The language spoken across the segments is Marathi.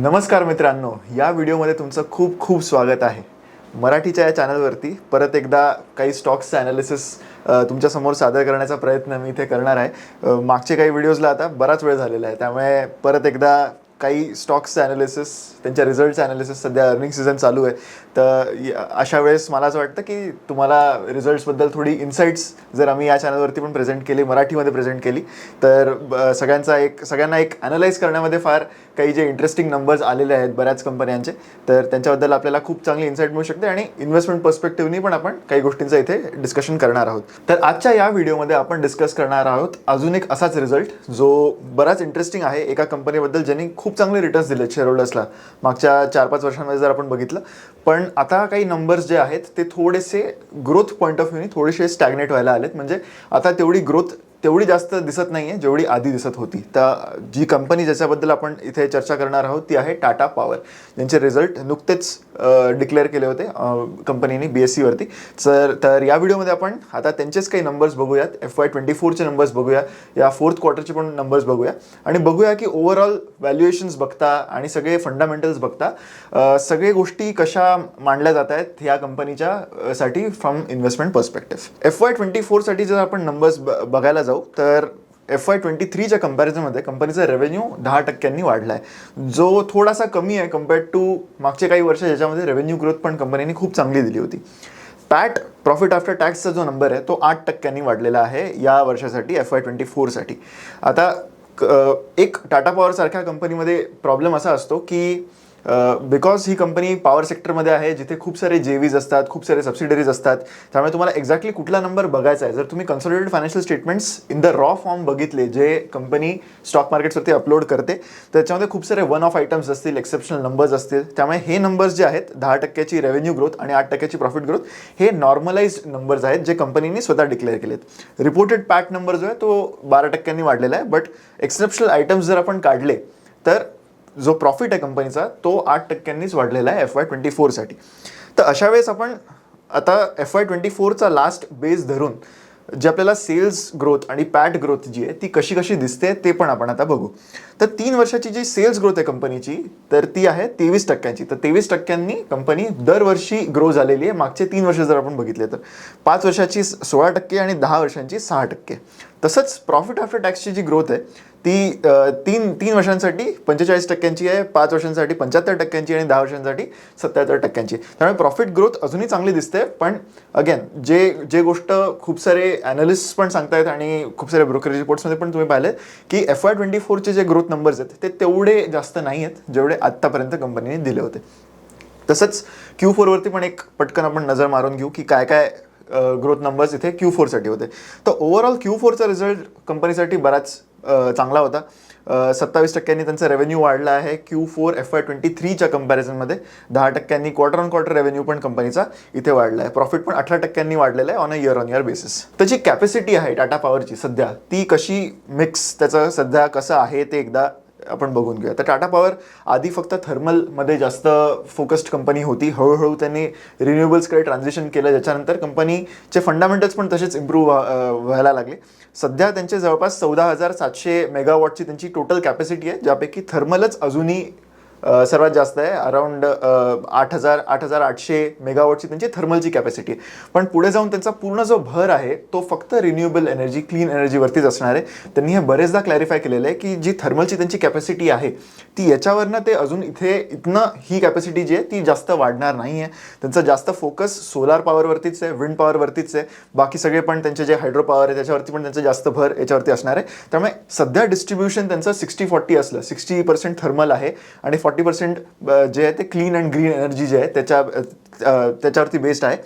नमस्कार मित्रांनो या व्हिडिओमध्ये तुमचं खूप खूप स्वागत आहे. मराठीच्या या चॅनलवरती परत एकदा काही स्टॉक्सचं ॲनालिसिस तुमच्यासमोर सादर करण्याचा प्रयत्न मी इथे करणार आहे. मागचे काही व्हिडिओजला आता बराच वेळ झालेला आहे. त्यामुळे परत एकदा काही स्टॉक्सचं ॲनालिसिस त्यांच्या रिझल्टचं ॲनालिसिस सध्या अर्निंग सीझन चालू आहे. तर अशा वेळेस मला असं वाटतं की तुम्हाला रिझल्ट्सबद्दल थोडी इन्साईट्स जर आम्ही या चॅनलवरती पण प्रेझेंट केली मराठीमध्ये प्रेझेंट केली तर ब- सगळ्यांचा एक सगळ्यांना एक ॲनालाइज करण्यामध्ये फार काही जे इंटरेस्टिंग नंबर्स आलेले आहेत बऱ्याच कंपन्यांचे तर त्यांच्याबद्दल आपल्याला खूप चांगली इन्साईट मिळू शकते आणि इन्व्हेस्टमेंट पर्स्पेक्टिव्हनी पण आपण काही गोष्टींचं इथे डिस्कशन करणार आहोत. तर आजच्या या व्हिडिओमध्ये आपण डिस्कस करणार आहोत अजून एक असाच रिझल्ट जो बराच इंटरेस्टिंग आहे एका कंपनीबद्दल ज्यांनी खूप चांगले रिटर्न्स दिले शेअर होल्डर्सला मागच्या चार पाच वर्षांमध्ये जर आपण बघितलं पण आता काही नंबर्स जे आहेत ते थोडेसे ग्रोथ पॉईंट ऑफ व्ह्यूनी थोडेसे स्टॅग्नेट व्हायला आलेत. म्हणजे आता तेवढी ग्रोथ तेवढी जास्त दिसत नाही आहे जेवढी आधी दिसत होती. तर जी कंपनी ज्याच्याबद्दल आपण इथे चर्चा करणार आहोत ती आहे टाटा पॉवर ज्यांचे रिझल्ट नुकतेच डिक्लेअर केले होते कंपनीने बी एस सीवरती तर तर या व्हिडिओमध्ये आपण आता त्यांचेच काही नंबर्स बघूयात. एफ वाय ट्वेंटी फोरचे नंबर्स बघूया. या फोर्थ क्वार्टरचे पण नंबर्स बघूया. आणि बघूया की ओव्हरऑल व्हॅल्युएशन्स बघता आणि सगळे फंडामेंटल्स बघता सगळे गोष्टी कशा मांडल्या जात आहेत ह्या कंपनीच्या साठी from investment perspective F Y twenty फोरसाठी जर आपण नंबर्स बघायला जाऊ तर एफ वाय ट्वेंटी थ्रीच्या कंपॅरिझनमध्ये कंपनीचा रेव्हेन्यू दहा टक्क्यांनी वाढला आहे जो थोडासा कमी आहे कम्पेअर्ड टू मागचे काही वर्ष ज्याच्यामध्ये रेव्हेन्यू ग्रोथ पण कंपनीने खूप चांगली दिली होती. पॅट प्रॉफिट आफ्टर टॅक्सचा जो नंबर आहे तो आठ टक्क्यांनी वाढलेला आहे या वर्षासाठी एफ वाय ट्वेंटी फोरसाठी आता क- एक टाटा पॉवरसारख्या कंपनीमध्ये प्रॉब्लेम असा असतो की बिकॉज ही कंपनी पॉवर सेक्टरमध्ये आहे जिथे खूप सारे जेवीज असतात खूप सारे सबसिडरीज असतात त्यामुळे तुम्हाला एक्झॅक्टली कुठला नंबर बघायचा आहे. जर तुम्ही consolidated financial statements in the raw form बघितले जे कंपनी स्टॉक मार्केट्सवरती अपलोड करते त्याच्यामध्ये खूप सारे वन ऑफ आयटम्स असतील एक्सेप्शनल नंबर्स असतील त्यामुळे हे नंबर्स जे आहेत दहा टक्क्याची रेव्हेन्यू ग्रोथ आणि आठ टक्क्याची प्रॉफिट ग्रोथ हे नॉर्मलाइज नंबर्स आहेत जे कंपनीने स्वतः डिक्लेअर केलेत. रिपोर्टेड पॅट नंबर जो आहे तो बारा टक्क्यांनी वाढलेला आहे बट एक्सेप्शनल आयटम्स जर आपण काढले तर जो प्रॉफिट आहे कंपनीचा तो आठ टक्क्यांनीच वाढलेला आहे एफ वाय ट्वेंटी फोरसाठी तर अशा वेळेस आपण आता एफ वाय ट्वेंटी फोरचा लास्ट बेस धरून जे आपल्याला सेल्स ग्रोथ आणि पॅट ग्रोथ जी आहे ती कशी कशी दिसते ते पण आपण आता बघू. तर तीन वर्षाची जी सेल्स ग्रोथ आहे कंपनीची तर ती आहे तेवीस टक्क्यांची. तर तेवीस टक्क्यांनी कंपनी दरवर्षी ग्रो झालेली आहे. मागचे तीन वर्ष जर आपण बघितले तर पाच वर्षाची सोळा टक्के आणि दहा वर्षांची सहा टक्के. तसंच प्रॉफिट आफ्टर टॅक्सची जी ग्रोथ आहे ती तीन तीन वर्षांसाठी पंचेचाळीस टक्क्यांची आहे पाच वर्षांसाठी पंच्याहत्तर टक्क्यांची आणि दहा वर्षांसाठी सत्याहत्तर टक्क्यांची. त्यामुळे प्रॉफिट ग्रोथ अजूनही चांगली दिसते पण अगेन जे जे गोष्ट खूप सारे ॲनालिस्ट पण सांगतायत आणि खूप सारे ब्रोकरेज रिपोर्ट्समध्ये पण तुम्ही पाहिलेत की एफ आय ट्वेंटी फोरचे जे ग्रोथ नंबर्स आहेत ते तेवढे जास्त नाही आहेत जेवढे आत्तापर्यंत कंपनीने दिले होते. तसंच क्यू फोरवरती पण एक पटकन आपण नजर मारून घेऊ की काय काय ग्रोथ नंबर्स इथे क्यू फोरसाठी होते. तर ओव्हरऑल क्यू फोरचा रिझल्ट कंपनीसाठी बराच चांगला होता. सत्तावीस टक्क्यांनी त्यांचा रेव्हेन्यू वाढला आहे. Q four F Y twenty थ्रीच्या कंपॅरिझनमध्ये दहा टक्क्यांनी क्वार्टर ऑन क्वार्टर रेव्हेन्यू पण कंपनीचा इथे वाढला आहे. प्रॉफिट पण अठरा टक्क्यांनी वाढलेला आहे on a year on year basis त्याची कॅपॅसिटी आहे टाटा पॉवरची सध्या. ती कशी मिक्स त्याचं सध्या कसं आहे ते एकदा आपण बघून घेऊया. तर टाटा पॉवर आधी फक्त थर्मलमध्ये जास्त फोकस्ड कंपनी होती. हळूहळू त्यांनी रिन्युएबल्सकडे ट्रान्झिशन केलं. ज्याच्यानंतर कंपनीचे फंडामेंटल्स पण तसेच इम्प्रूव्ह व्हायला लागले. सध्या त्यांचे जवळपास चौदा हजार सातशे मेगावॉटची त्यांची टोटल कॅपॅसिटी आहे ज्यापैकी थर्मलच अजूनही सर्वात जास्त आहे अराऊंड आठ हजार आठ हजार आठशे मेगावॉटची त्यांची थर्मलची कॅपॅसिटी आहे पण पुढे जाऊन त्यांचा पूर्ण जो भर आहे तो फक्त रिन्युएबल एनर्जी क्लीन एनर्जीवरतीच असणार आहे. त्यांनी हे बरेचदा क्लॅरिफाय केलेलं आहे की जी थर्मलची त्यांची कॅपॅसिटी आहे ती याच्यावरनं ते अजून इथे इथनं ही कॅपॅसिटी जी आहे ती जास्त वाढणार नाही आहे त्यांचा जास्त फोकस सोलार पॉवरवरतीच आहे विंड पॉवरवरतीच आहे. बाकी सगळे पण त्यांचे जे हायड्रो पॉवर आहे त्याच्यावरती पण त्यांचा जास्त भर याच्यावरती असणार आहे. त्यामुळे सध्या डिस्ट्रीब्युशन त्यांचं सिक्स्टी फॉर्टी असलं सिक्स्टी पर्सेंट थर्मल आहे. आणि फॉर्टी पर्सेंट जे आहे ते क्लीन अँड ग्रीन एनर्जी जे आहे त्याच्या त्याच्यावरती बेस्ड आहे.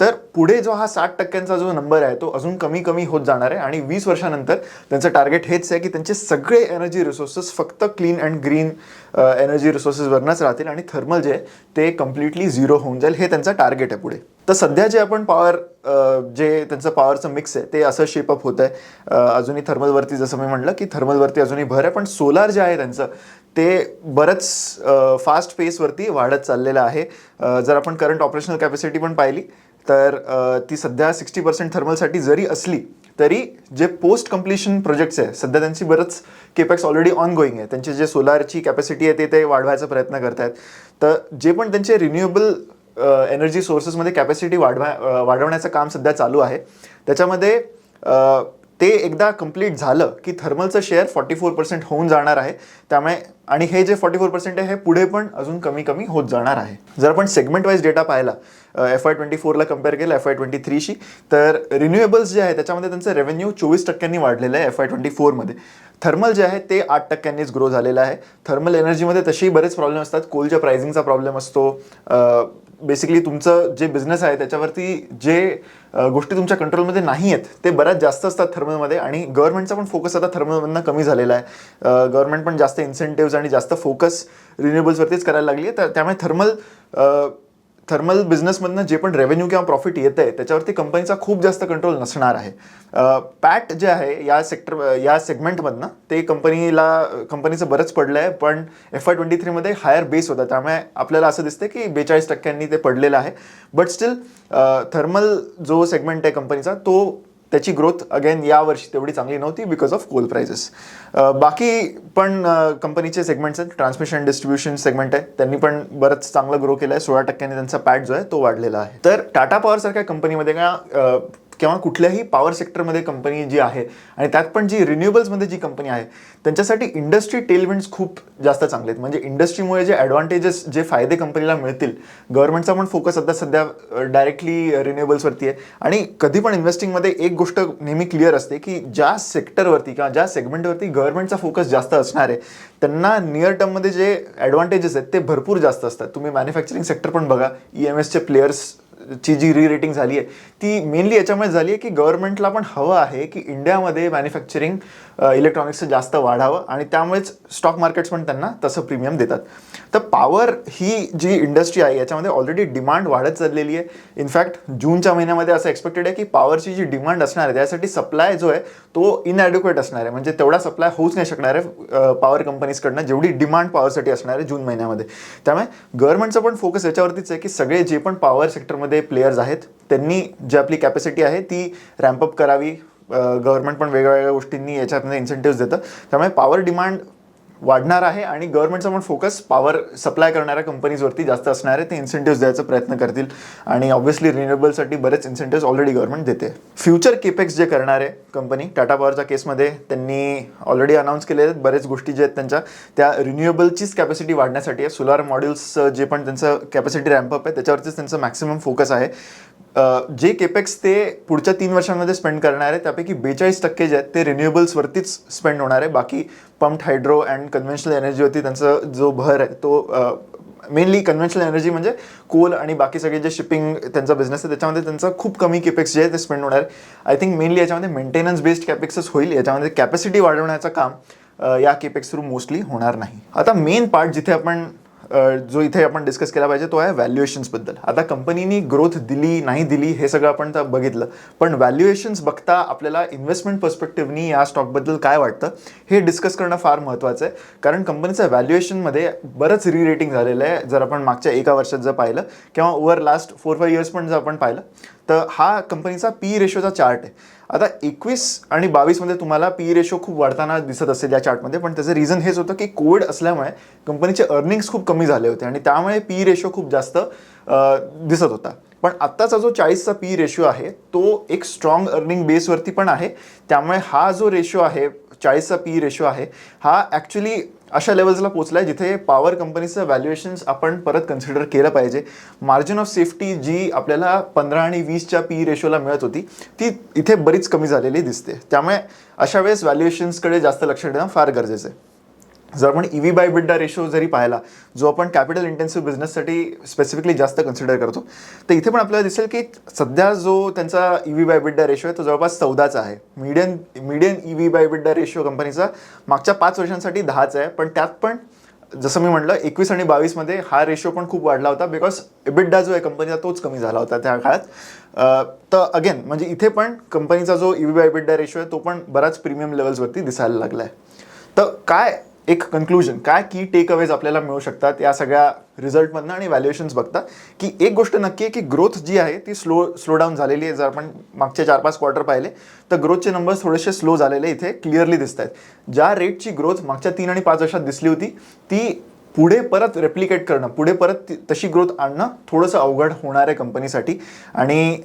तर पुढे जो हा साठ टक्क्यांचा जो नंबर आहे तो अजून कमी कमी होत जाणार आहे आणि वीस वर्षानंतर त्यांचं टार्गेट हेच आहे की त्यांचे सगळे एनर्जी रिसोर्सेस फक्त क्लीन अँड ग्रीन एनर्जी रिसोर्सेसवरनंच राहतील आणि थर्मल जे आहे ते कम्प्लिटली झिरो होऊन जाईल. हे त्यांचं टार्गेट आहे पुढे. तर सध्या जे आपण पॉवर जे त्यांचं पॉवरचं मिक्स आहे ते असं शेपअप होत आहे अजूनही थर्मलवरती जसं मी म्हटलं की थर्मलवरती अजूनही भर आहे पण सोलार जे आहे त्यांचं ते बरंच फास्ट पेसवरती वाढत चाललेलं आहे. जर आपण करंट ऑपरेशनल कॅपॅसिटी पण पाहिली तर ती सध्या सिक्स्टी पर्सेंट थर्मलसाठी जरी असली तरी जे पोस्ट कम्प्लिशन प्रोजेक्ट्स आहे सध्या त्यांची बरंच केपॅक्स ऑलरेडी ऑन गोईंग आहे. त्यांची जे सोलारची कॅपॅसिटी आहे ते ते वाढवायचा प्रयत्न करत आहेत तर जे पण त्यांचे रिन्युएबल एनर्जी सोर्सेसमध्ये कॅपॅसिटी वाढवा वाढवण्याचं काम सध्या चालू आहे त्याच्यामध्ये ते एकदा कंप्लीट झालं की थर्मलचं शेअर फॉर्टी फोर पर्सेंट होऊन जाणार आहे. त्यामुळे आणि हे जे फॉर्टी फोर पर्सेंट आहे हे पुढे पण अजून कमी कमी होत जाणार आहे. जर आपण सेगमेंट वाईज डेटा पाहिला एफ आय ट्वेंटी फोरला कंपेअर केलं एफ आय ट्वेंटी थ्रीशी तर रिन्युएबल्स जे आहे त्याच्यामध्ये त्यांचं रेव्हेन्यू चोवीस टक्क्यांनी वाढलेलं आहे एफ आय ट्वेंटी फोरमध्ये थर्मल जे आहे ते आठ टक्क्यांनीच ग्रो झालेलं आहे. थर्मल एनर्जीमध्ये तसेही बरेच प्रॉब्लेम असतात. कोलच्या प्राइसिंगचा प्रॉब्लेम असतो. बेसिकली तुमचं जे बिझनेस आहे त्याच्यावरती जे गोष्टी तुमच्या कंट्रोलमध्ये नाही आहेत ते बऱ्याच जास्त असतात थर्मलमध्ये आणि गव्हर्नमेंटचा पण फोकस आता थर्मलमधनं कमी झालेला आहे. गव्हर्नमेंट पण जास्त इन्सेंटिव्ज आणि जास्त फोकस रिन्युएबल्सवरतीच करायला लागली आहे तर त्यामुळे थर्मल थर्मल बिझनेसमधनं जे पण रेव्हेन्यू किंवा प्रॉफिट येत आहे त्याच्यावरती कंपनीचा खूप जास्त कंट्रोल नसणार आहे. पॅट जे आहे या सेक्टर या सेगमेंटमधनं ते कंपनीला कंपनीचं बरंच पडलं आहे पण एफ आय ट्वेंटी थ्रीमध्ये हायर बेस होता. त्यामुळे आपल्याला असं दिसतं की बेचाळीस टक्क्यांनी ते पडलेलं आहे. बट स्टील थर्मल जो सेगमेंट आहे कंपनीचा तो त्याची ग्रोथ अगेन यावर्षी तेवढी चांगली नव्हती बिकॉज ऑफ कोल प्राइजेस बाकी पण कंपनीचे सेगमेंट्स आहेत. ट्रान्समिशन डिस्ट्रीब्युशन सेगमेंट आहे. त्यांनी पण बरंच चांगलं ग्रो केलं आहे सोळा टक्क्यांनी त्यांचा पॅट जो आहे तो वाढलेला आहे. तर टाटा पॉवर सारख्या कंपनीमध्ये का किंवा कुठल्याही पॉवर सेक्टरमध्ये कंपनी जी आहे आणि त्यात पण जी रिन्युएबल्समध्ये जी कंपनी आहे त्यांच्यासाठी इंडस्ट्री टेलविंड्स खूप जास्त चांगले आहेत. म्हणजे इंडस्ट्रीमुळे जे ॲडव्हान्टेजेस जे फायदे कंपनीला मिळतील गव्हर्नमेंटचा पण फोकस आता सध्या डायरेक्टली रिन्युएबल्सवरती आहे. आणि कधी पण इन्व्हेस्टिंगमध्ये एक गोष्ट नेहमी क्लिअर असते की ज्या सेक्टरवरती किंवा ज्या सेगमेंटवरती गव्हर्नमेंटचा फोकस जास्त असणार आहे त्यांना नियर टर्ममध्ये जे ॲडव्हान्टेजेस आहेत ते भरपूर जास्त असतात. तुम्ही मॅन्युफॅक्चरिंग सेक्टर पण बघा ई एम एसचे प्लेयर्स ची जी री रेटिंग झाली आहे ती मेनली याच्यामुळे झाली आहे की गव्हर्नमेंटला पण हवं आहे की इंडियामध्ये मॅन्युफॅक्चरिंग इलेक्ट्रॉनिक्सचं जास्त वाढावं आणि त्यामुळेच स्टॉक मार्केट्स पण त्यांना तसं प्रीमियम देतात. तर पॉवर ही जी इंडस्ट्री आहे याच्यामध्ये ऑलरेडी डिमांड वाढत चाललेली आहे. इनफॅक्ट जूनच्या महिन्यामध्ये असं एक्सपेक्टेड आहे की पॉवरची जी डिमांड असणार आहे त्यासाठी सप्लाय जो आहे तो इनॲड्युकेट असणार आहे. म्हणजे तेवढा सप्लाय होऊच नाही शकणार आहे पॉवर कंपनीजकडनं जेवढी डिमांड पॉवरसाठी असणार आहे जून महिन्यामध्ये. त्यामुळे गव्हर्नमेंटचा पण फोकस याच्यावरतीच आहे की सगळे जे पण पॉवर सेक्टरमध्ये प्लेयर्स आहेत त्यांनी जी आपली कॅपॅसिटी आहे ती रॅम्पअप करावी. गव्हर्नमेंट पण वेगवेगळ्या गोष्टींनी याच्यामध्ये इन्सेंटिव्ह देतं. त्यामुळे पॉवर डिमांड वाढणार आहे आणि गव्हर्नमेंटचा पण फोकस पॉवर सप्लाय करणाऱ्या कंपनीजवरती जास्त असणार आहे. ते इन्सेंटिव्ह द्यायचा प्रयत्न करतील. आणि ऑब्व्हियसली रिन्युएबलसाठी बरेच इन्सेंटिव्ह ऑलरेडी गव्हर्नमेंट देते. फ्युचर केपेक्स जे करणार आहे कंपनी टाटा पॉवरच्या केसमध्ये त्यांनी ऑलरेडी अनाऊन्स केले आहेत बरेच गोष्टी ज्या आहेत त्यांच्या. त्या रिन्युएबलचीच कॅपॅसिटी वाढण्यासाठी आहे. सोलार मॉड्यूल्स जे पण त्यांचं कॅपॅसिटी रॅम्पअप आहे त्याच्यावरतीच त्यांचं मॅक्सिमम फोकस आहे. जे केपेक्स ते पुढच्या तीन वर्षांमध्ये स्पेंड करणार आहे त्यापैकी बेचाळीस टक्के जे आहेत ते रिन्युएबल्सवरतीच स्पेंड होणार आहे. बाकी पंप्ड हायड्रो अँड कन्व्हेन्शनल एनर्जीवरती त्यांचा जो भर आहे तो मेनली कन्व्हेन्शनल एनर्जी म्हणजे कोल आणि बाकी सगळे जे शिपिंग त्यांचा बिझनेस आहे त्याच्यामध्ये त्यांचा खूप कमी केपेक्स जे आहे ते स्पेंड होणार आहे. आय थिंक मेनली याच्यामध्ये मेंटेनन्स बेस्ड कॅपेक्सच होईल याच्यामध्ये कॅपॅसिटी वाढवण्याचं काम या केपेक्स थ्रू मोस्टली होणार नाही. आता मेन पार्ट जिथे आपण जो इथे आपण डिस्कस केला पाहिजे तो आहे व्हॅल्युएशन्सबद्दल आता कंपनीनी ग्रोथ दिली नाही दिली हे सगळं आपण बघितलं. पण व्हॅल्युएशन्स बघता आपल्याला इन्व्हेस्टमेंट पर्स्पेक्टिव्हनी या स्टॉकबद्दल काय वाटतं हे डिस्कस करणं फार महत्त्वाचं आहे. कारण कंपनीचं व्हॅल्युएशनमध्ये बरंच रिरेटिंग झालेलं आहे. जर आपण मागच्या एका वर्षात जर पाहिलं किंवा over last four five years पण जर आपण पाहिलं तर हा कंपनीचा पी रेशोचा चार्ट आहे. आता एकवीस आणि बावीसमध्ये तुम्हाला पी रेशो खूप वाढताना दिसत असेल या चार्टमध्ये पण त्याचं रिझन हेच होतं की कोविड असल्यामुळे कंपनीचे अर्निंग्स खूप कमी झाले होते आणि त्यामुळे पी रेशो खूप जास्त दिसत होता. पण आत्ताचा जो चाळीसचा पी रेशो आहे तो एक स्ट्रॉंग अर्निंग बेसवरती पण आहे. त्यामुळे हा जो रेशो आहे चाळीसचा पी रेशो आहे हा ॲक्च्युली अशा लेवल्सला पोचला आहे जिथे पॉवर कंपनीचं व्हॅल्युएशन्स आपण परत कन्सिडर केलं पाहिजे. मार्जिन ऑफ सेफ्टी जी आपल्याला पंधरा आणि वीसच्या पी रेशोला मिळत होती ती इथे बरीच कमी झालेली दिसते. त्यामुळे अशा वेळेस व्हॅल्युएशन्सकडे जास्त लक्ष देणं फार गरजेचं आहे. जर आपण E V by EBITDA ratio जरी पाहिला जो आपण कॅपिटल इंटेन्सिव्ह बिझनेससाठी स्पेसिफिकली जास्त कन्सिडर करतो तर इथे पण आपल्याला दिसेल की सध्या जो त्यांचा E V by EBITDA ratio आहे तो जवळपास चौदाचा आहे. Median median E V by EBITDA ratio कंपनीचा मागच्या पाच वर्षांसाठी दहाचा आहे. पण त्यात पण जसं मी म्हटलं एकवीस आणि बावीसमध्ये हा रेशो पण खूप वाढला होता बिकॉज एबिड्डा जो आहे कंपनीचा तोच कमी झाला होता त्या काळात. तर अगेन म्हणजे इथे पण कंपनीचा जो E V by EBITDA ratio आहे तो पण बराच प्रीमियम लेवल्सवरती दिसायला लागला आहे तर काय एक कन्क्लुजन काय की टेक अवेज आपल्याला मिळू शकतात? या सगळ्या रिझल्टमधनं आणि व्हॅल्युएशन्स बघता. की एक गोष्ट नक्की आहे की ग्रोथ जी आहे ती स्लो स्लो डाऊन झालेली आहे. जर आपण मागचे चार पाच क्वार्टर पाहिले तर ग्रोथचे नंबर्स थोडेसे स्लो झालेले इथे क्लिअरली दिसत आहेत ज्या रेटची ग्रोथ मागच्या तीन आणि पाच वर्षात दिसली होती ती पुढे परत रेप्लिकेट करणं पुढे परत तशी ग्रोथ आणणं थोडंसं अवघड होणार आहे कंपनीसाठी आणि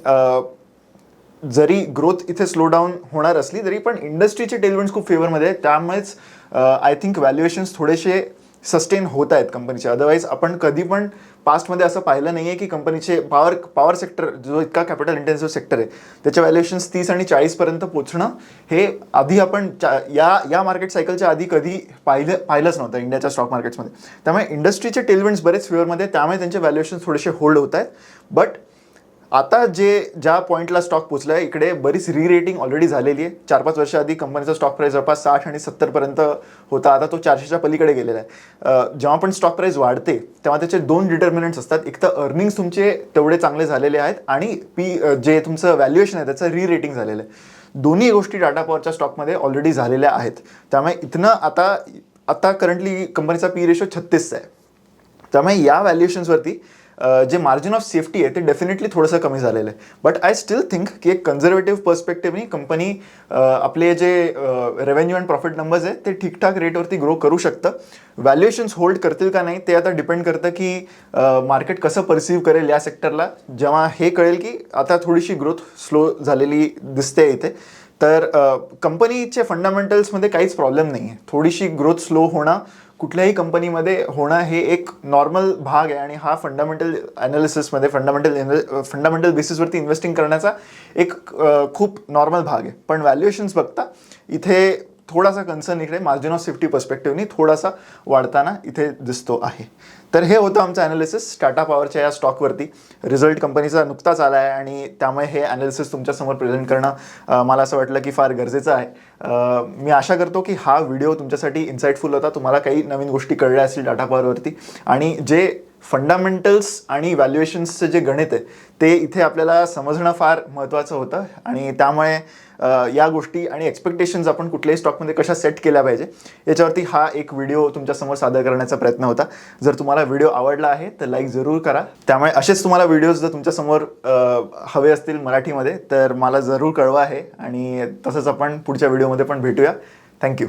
जरी ग्रोथ इथे स्लो डाऊन होणार असली तरी पण इंडस्ट्रीचे टेलमेंट्स खूप फेवरमध्ये आहेत. त्यामुळेच आय थिंक व्हॅल्युएशन्स थोडेसे सस्टेन होत आहेत कंपनीचे अदरवाईज आपण कधी पण पास्टमध्ये असं पाहिलं नाही आहे की कंपनीचे पॉवर पॉवर सेक्टर जो इतका कॅपिटल इंटेन्सिव्ह सेक्टर आहे त्याच्या व्हॅल्युएशन्स तीस आणि चाळीसपर्यंत पोचणं हे आधी आपण चा या या मार्केट सायकलच्या आधी कधी पाहिलं पाहिलंच नव्हतं इंडियाच्या स्टॉक मार्केट्समध्ये त्यामुळे इंडस्ट्रीचे टेलमेंट्स बरेच फेवरमध्ये त्यामुळे त्यांचे व्हॅल्युएशन्स थोडेसे होल्ड होत आहेत. बट आता जे ज्या पॉईंटला स्टॉक पोचला आहे इकडे बरीच री रेटिंग ऑलरेडी झालेली आहे. चार पाच वर्षाआधी कंपनीचा स्टॉक प्राईस जवळपास साठ आणि सत्तरपर्यंत होता. आता तो चारशेच्या पलीकडे गेलेला आहे. जेव्हा पण स्टॉक प्राईस वाढते तेव्हा त्याचे दोन डिटर्मिनंट्स असतात. एक तर अर्निंग्स तुमचे तेवढे चांगले झालेले आहेत आणि पी जे तुमचं व्हॅल्युएशन आहे त्याचं री रेटिंग झालेलं आहे. दोन्ही गोष्टी टाटा पॉवरच्या स्टॉकमध्ये ऑलरेडी झालेल्या आहेत. त्यामुळे इथनं आता आता करंटली कंपनीचा पी रेशो छत्तीसचा आहे. त्यामुळे या व्हॅल्युएशन्सवरती जे मार्जिन ऑफ सेफ्टी आहे ते डेफिनेटली थोडंसं कमी झालेलं आहे. बट आय स्टील थिंक की एक कन्झर्वेटिव्ह पर्स्पेक्टिव्हनी कंपनी आपले जे रेव्हेन्यू अँड प्रॉफिट नंबर्स आहेत ते ठीकठाक रेटवरती ग्रो करू शकतं. व्हॅल्युएशन्स होल्ड करतील का नाही ते आता डिपेंड करतं की मार्केट कसं परसिव्ह करेल या सेक्टरला जेव्हा हे कळेल की आता थोडीशी ग्रोथ स्लो झालेली दिसते इथे. तर कंपनीचे फंडामेंटल्समध्ये काहीच प्रॉब्लेम नाही आहे थोडीशी ग्रोथ स्लो होणं कुठल्याही कंपनीमध्ये होणं हे एक नॉर्मल भाग आहे आणि हा फंडामेंटल ॲनालिसिसमध्ये फंडामेंटल फंडामेंटल बेसिसवरती इन्व्हेस्टिंग करण्याचा एक खूप नॉर्मल भाग आहे. पण व्हॅल्युएशन्स बघता इथे थोडासा कन्सर्न इकडे मार्जिन ऑफ सेफ्टी पर्स्पेक्टिव्हनी थोडासा वाढताना इथे दिसतो आहे. तर हे होतं आमचं ॲनालिसिस टाटा पॉवरच्या या स्टॉकवरती रिझल्ट कंपनीचा नुकताच आला आहे आणि त्यामुळे हे ॲनालिसिस तुमच्यासमोर प्रेझेंट करणं मला असं वाटलं की फार गरजेचं आहे. मी आशा करतो की हा व्हिडिओ तुमच्यासाठी इन्साइटफुल होता. तुम्हाला काही नवीन गोष्टी कळल्या असतील टाटा पॉवरवरती आणि जे फंडामेंटल्स आणि व्हॅल्युएशन्सचे जे गणित आहे ते इथे आपल्याला समजणं फार महत्त्वाचं होतं. आणि त्यामुळे या गोष्टी आणि एक्सपेक्टेशन्स आपण कुठल्याही स्टॉकमध्ये कशा सेट केल्या पाहिजे याच्यावरती हा एक व्हिडिओ तुमच्यासमोर सादर करण्याचा प्रयत्न होता. जर तुम्हाला व्हिडिओ आवडला आहे तर लाईक जरूर करा. त्यामुळे असेच तुम्हाला व्हिडिओज जर तुमच्यासमोर हवे असतील मराठीमध्ये तर मला जरूर कळवा आहे. आणि तसंच आपण पुढच्या व्हिडिओमध्ये पण भेटूया. थँक्यू